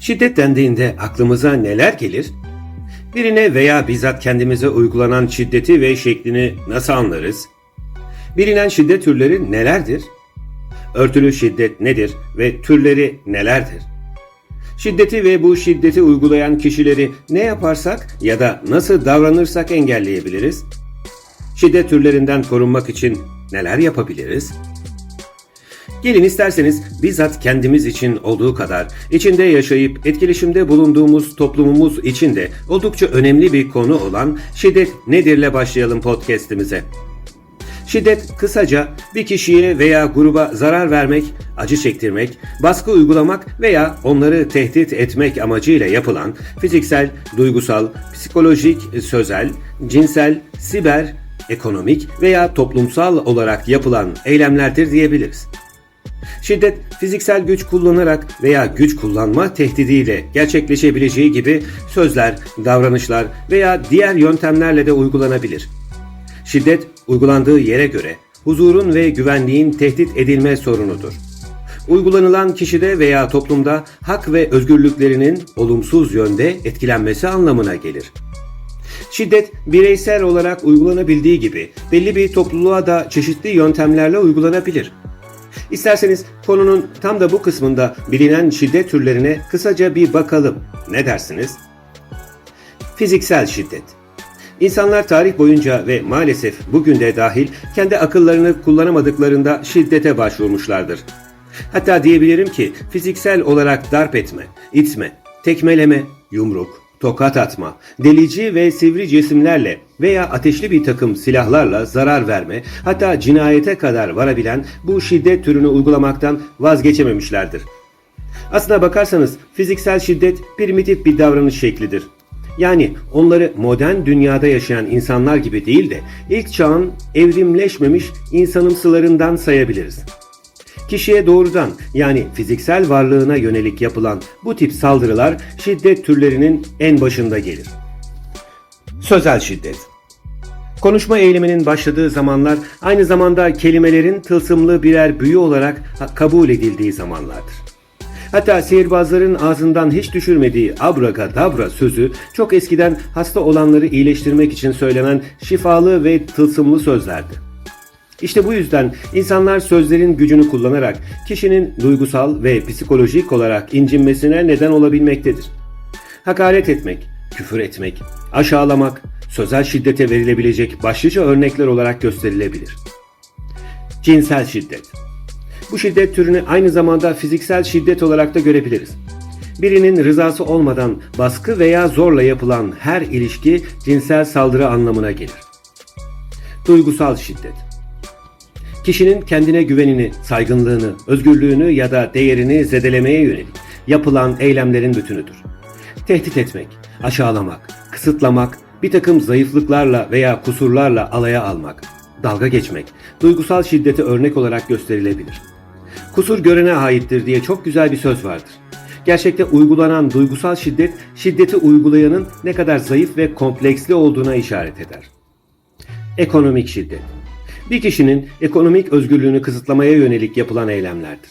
Şiddet dendiğinde aklımıza neler gelir? Birine veya bizzat kendimize uygulanan şiddeti ve şeklini nasıl anlarız? Bilinen şiddet türleri nelerdir? Örtülü şiddet nedir ve türleri nelerdir? Şiddeti ve bu şiddeti uygulayan kişileri ne yaparsak ya da nasıl davranırsak engelleyebiliriz? Şiddet türlerinden korunmak için neler yapabiliriz? Gelin isterseniz bizzat kendimiz için olduğu kadar içinde yaşayıp etkileşimde bulunduğumuz toplumumuz için de oldukça önemli bir konu olan şiddet nedirle başlayalım podcast'imize. Şiddet kısaca bir kişiye veya gruba zarar vermek, acı çektirmek, baskı uygulamak veya onları tehdit etmek amacıyla yapılan fiziksel, duygusal, psikolojik, sözel, cinsel, siber, ekonomik veya toplumsal olarak yapılan eylemlerdir diyebiliriz. Şiddet fiziksel güç kullanarak veya güç kullanma tehdidiyle gerçekleşebileceği gibi sözler, davranışlar veya diğer yöntemlerle de uygulanabilir. Şiddet uygulandığı yere göre huzurun ve güvenliğin tehdit edilme sorunudur. Uygulanılan kişide veya toplumda hak ve özgürlüklerinin olumsuz yönde etkilenmesi anlamına gelir. Şiddet bireysel olarak uygulanabildiği gibi belli bir topluluğa da çeşitli yöntemlerle uygulanabilir. İsterseniz konunun tam da bu kısmında bilinen şiddet türlerine kısaca bir bakalım. Ne dersiniz? Fiziksel şiddet. İnsanlar tarih boyunca ve maalesef bugün de dahil kendi akıllarını kullanamadıklarında şiddete başvurmuşlardır. Hatta diyebilirim ki fiziksel olarak darp etme, itme, tekmeleme, yumruk, tokat atma, delici ve sivri cisimlerle veya ateşli bir takım silahlarla zarar verme, hatta cinayete kadar varabilen bu şiddet türünü uygulamaktan vazgeçememişlerdir. Aslına bakarsanız fiziksel şiddet primitif bir davranış şeklidir. Yani onları modern dünyada yaşayan insanlar gibi değil de ilk çağın evrimleşmemiş insanımsılarından sayabiliriz. Kişiye doğrudan yani fiziksel varlığına yönelik yapılan bu tip saldırılar şiddet türlerinin en başında gelir. Sözel şiddet Konuşma eyleminin başladığı zamanlar aynı zamanda kelimelerin tılsımlı birer büyü olarak kabul edildiği zamanlardır. Hatta sihirbazların ağzından hiç düşürmediği abracadabra sözü çok eskiden hasta olanları iyileştirmek için söylenen şifalı ve tılsımlı sözlerdi. İşte bu yüzden insanlar sözlerin gücünü kullanarak kişinin duygusal ve psikolojik olarak incinmesine neden olabilmektedir. Hakaret etmek, küfür etmek, aşağılamak, sözel şiddete verilebilecek başlıca örnekler olarak gösterilebilir. Cinsel şiddet bu şiddet türünü aynı zamanda fiziksel şiddet olarak da görebiliriz. Birinin rızası olmadan baskı veya zorla yapılan her ilişki cinsel saldırı anlamına gelir. Duygusal şiddet Kişinin kendine güvenini, saygınlığını, özgürlüğünü ya da değerini zedelemeye yönelik yapılan eylemlerin bütünüdür. Tehdit etmek, aşağılamak, kısıtlamak, bir takım zayıflıklarla veya kusurlarla alaya almak, dalga geçmek, duygusal şiddete örnek olarak gösterilebilir. Kusur görene aittir diye çok güzel bir söz vardır. Gerçekte uygulanan duygusal şiddet, şiddeti uygulayanın ne kadar zayıf ve kompleksli olduğuna işaret eder. Ekonomik şiddet bir kişinin ekonomik özgürlüğünü kısıtlamaya yönelik yapılan eylemlerdir.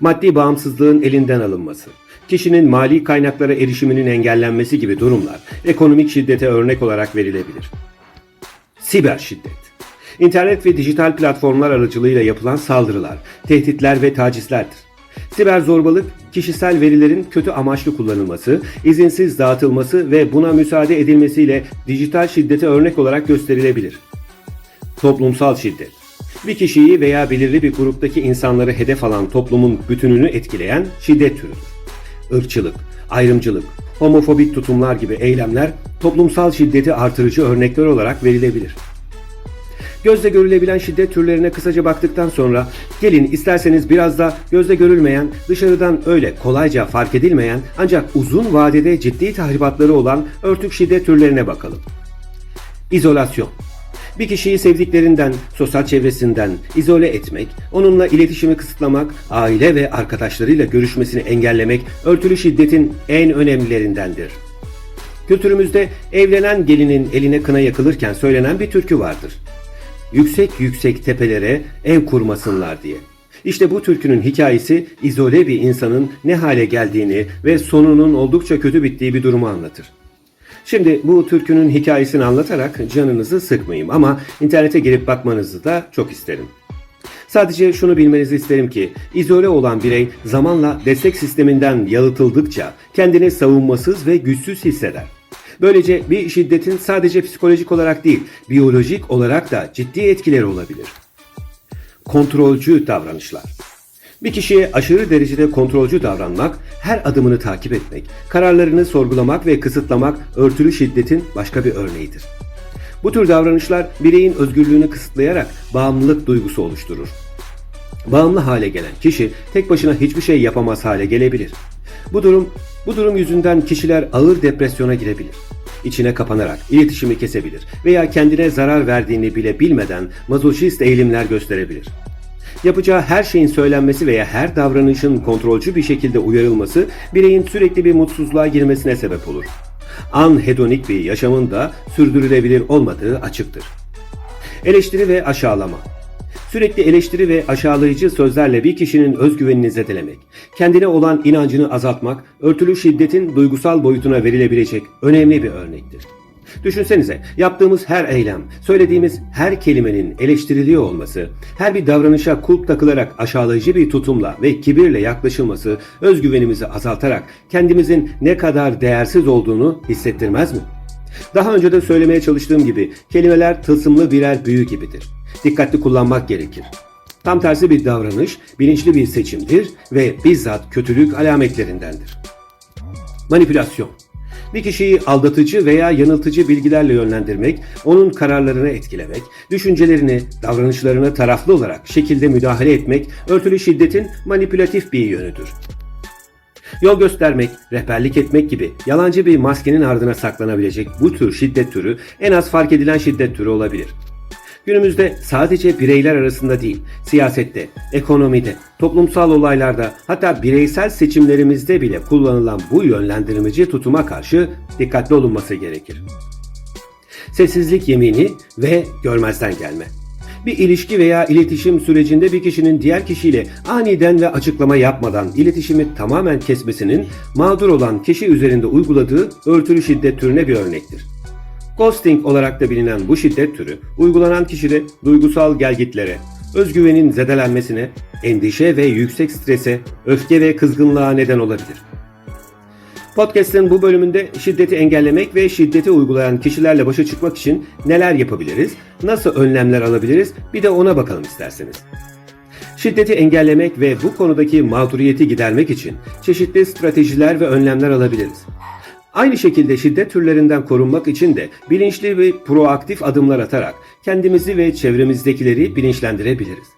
Maddi bağımsızlığın elinden alınması, kişinin mali kaynaklara erişiminin engellenmesi gibi durumlar ekonomik şiddete örnek olarak verilebilir. Siber şiddet İnternet ve dijital platformlar aracılığıyla yapılan saldırılar, tehditler ve tacizlerdir. Siber zorbalık, kişisel verilerin kötü amaçlı kullanılması, izinsiz dağıtılması ve buna müsaade edilmesiyle dijital şiddete örnek olarak gösterilebilir. Toplumsal şiddet bir kişiyi veya belirli bir gruptaki insanları hedef alan toplumun bütününü etkileyen şiddet türüdür. Irkçılık, ayrımcılık, homofobik tutumlar gibi eylemler toplumsal şiddeti artırıcı örnekler olarak verilebilir. Gözle görülebilen şiddet türlerine kısaca baktıktan sonra gelin isterseniz biraz da gözle görülmeyen, dışarıdan öyle kolayca fark edilmeyen ancak uzun vadede ciddi tahribatları olan örtük şiddet türlerine bakalım. İzolasyon bir kişiyi sevdiklerinden, sosyal çevresinden izole etmek, onunla iletişimi kısıtlamak, aile ve arkadaşlarıyla görüşmesini engellemek örtülü şiddetin en önemlilerindendir. Kültürümüzde evlenen gelinin eline kına yakılırken söylenen bir türkü vardır. Yüksek yüksek tepelere ev kurmasınlar diye. İşte bu türkünün hikayesi izole bir insanın ne hale geldiğini ve sonunun oldukça kötü bittiği bir durumu anlatır. Şimdi bu türkünün hikayesini anlatarak canınızı sıkmayayım ama internete girip bakmanızı da çok isterim. Sadece şunu bilmenizi isterim ki izole olan birey zamanla destek sisteminden yalıtıldıkça kendini savunmasız ve güçsüz hisseder. Böylece bir şiddetin sadece psikolojik olarak değil, biyolojik olarak da ciddi etkileri olabilir. Kontrolcü davranışlar. Bir kişiye aşırı derecede kontrolcü davranmak, her adımını takip etmek, kararlarını sorgulamak ve kısıtlamak örtülü şiddetin başka bir örneğidir. Bu tür davranışlar bireyin özgürlüğünü kısıtlayarak bağımlılık duygusu oluşturur. Bağımlı hale gelen kişi tek başına hiçbir şey yapamaz hale gelebilir. Bu durum bu durum yüzünden kişiler ağır depresyona girebilir. İçine kapanarak iletişimi kesebilir veya kendine zarar verdiğini bile bilmeden mazoşist eğilimler gösterebilir. Yapacağı her şeyin söylenmesi veya her davranışın kontrolcü bir şekilde uyarılması bireyin sürekli bir mutsuzluğa girmesine sebep olur. Anhedonik bir yaşamın da sürdürülebilir olmadığı açıktır. Eleştiri ve aşağılama Sürekli eleştiri ve aşağılayıcı sözlerle bir kişinin özgüvenini zedelemek, kendine olan inancını azaltmak, örtülü şiddetin duygusal boyutuna verilebilecek önemli bir örnektir. Düşünsenize yaptığımız her eylem, söylediğimiz her kelimenin eleştiriliyor olması, her bir davranışa kulp takılarak aşağılayıcı bir tutumla ve kibirle yaklaşılması özgüvenimizi azaltarak kendimizin ne kadar değersiz olduğunu hissettirmez mi? Daha önce de söylemeye çalıştığım gibi kelimeler tılsımlı birer büyü gibidir. Dikkatli kullanmak gerekir. Tam tersi bir davranış bilinçli bir seçimdir ve bizzat kötülük alametlerindendir. Manipülasyon bir kişiyi aldatıcı veya yanıltıcı bilgilerle yönlendirmek, onun kararlarını etkilemek, düşüncelerini, davranışlarını taraflı olarak şekilde müdahale etmek örtülü şiddetin manipülatif bir yönüdür. Yol göstermek, rehberlik etmek gibi yalancı bir maskenin ardına saklanabilecek bu tür şiddet türü en az fark edilen şiddet türü olabilir. Günümüzde sadece bireyler arasında değil, siyasette, ekonomide, toplumsal olaylarda hatta bireysel seçimlerimizde bile kullanılan bu yönlendirmeci tutuma karşı dikkatli olunması gerekir. Sessizlik yemini ve görmezden gelme. Bir ilişki veya iletişim sürecinde bir kişinin diğer kişiyle aniden ve açıklama yapmadan iletişimi tamamen kesmesinin mağdur olan kişi üzerinde uyguladığı örtülü şiddet türüne bir örnektir. Ghosting olarak da bilinen bu şiddet türü uygulanan kişide duygusal gelgitlere, özgüvenin zedelenmesine, endişe ve yüksek strese, öfke ve kızgınlığa neden olabilir. Podcast'ın bu bölümünde şiddeti engellemek ve şiddeti uygulayan kişilerle başa çıkmak için neler yapabiliriz, nasıl önlemler alabiliriz bir de ona bakalım isterseniz. Şiddeti engellemek ve bu konudaki mağduriyeti gidermek için çeşitli stratejiler ve önlemler alabiliriz. Aynı şekilde şiddet türlerinden korunmak için de bilinçli ve proaktif adımlar atarak kendimizi ve çevremizdekileri bilinçlendirebiliriz.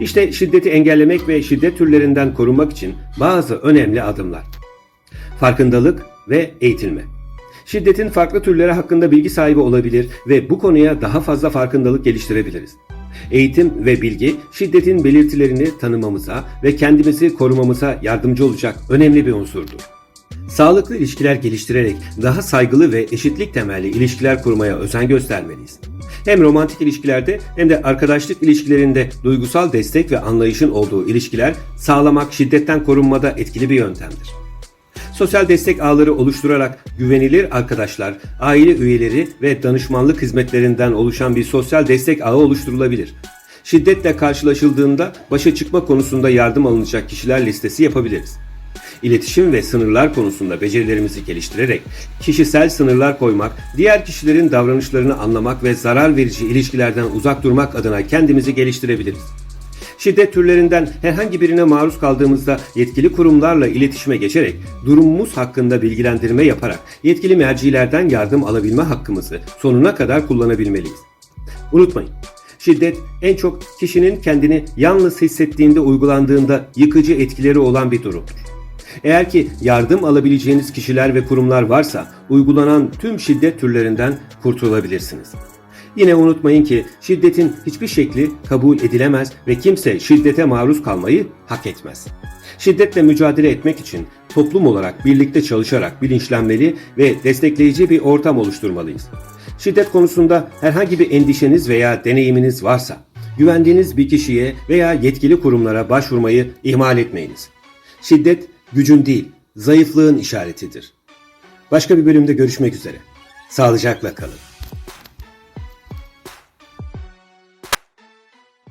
İşte şiddeti engellemek ve şiddet türlerinden korunmak için bazı önemli adımlar. Farkındalık ve eğitilme. Şiddetin farklı türleri hakkında bilgi sahibi olabilir ve bu konuya daha fazla farkındalık geliştirebiliriz. Eğitim ve bilgi şiddetin belirtilerini tanımamıza ve kendimizi korumamıza yardımcı olacak önemli bir unsurdur. Sağlıklı ilişkiler geliştirerek daha saygılı ve eşitlik temelli ilişkiler kurmaya özen göstermeliyiz. Hem romantik ilişkilerde hem de arkadaşlık ilişkilerinde duygusal destek ve anlayışın olduğu ilişkiler sağlamak şiddetten korunmada etkili bir yöntemdir. Sosyal destek ağları oluşturarak güvenilir arkadaşlar, aile üyeleri ve danışmanlık hizmetlerinden oluşan bir sosyal destek ağı oluşturulabilir. Şiddetle karşılaşıldığında başa çıkma konusunda yardım alınacak kişiler listesi yapabiliriz. İletişim ve sınırlar konusunda becerilerimizi geliştirerek kişisel sınırlar koymak, diğer kişilerin davranışlarını anlamak ve zarar verici ilişkilerden uzak durmak adına kendimizi geliştirebiliriz. Şiddet türlerinden herhangi birine maruz kaldığımızda yetkili kurumlarla iletişime geçerek durumumuz hakkında bilgilendirme yaparak yetkili mercilerden yardım alabilme hakkımızı sonuna kadar kullanabilmeliyiz. Unutmayın, şiddet en çok kişinin kendini yalnız hissettiğinde uygulandığında yıkıcı etkileri olan bir durumdur. Eğer ki yardım alabileceğiniz kişiler ve kurumlar varsa uygulanan tüm şiddet türlerinden kurtulabilirsiniz. Yine unutmayın ki şiddetin hiçbir şekli kabul edilemez ve kimse şiddete maruz kalmayı hak etmez. Şiddetle mücadele etmek için toplum olarak birlikte çalışarak bilinçlenmeli ve destekleyici bir ortam oluşturmalıyız. Şiddet konusunda herhangi bir endişeniz veya deneyiminiz varsa Güvendiğiniz bir kişiye veya yetkili kurumlara başvurmayı ihmal etmeyiniz. Şiddet gücün değil, zayıflığın işaretidir. Başka bir bölümde görüşmek üzere. Sağlıcakla kalın.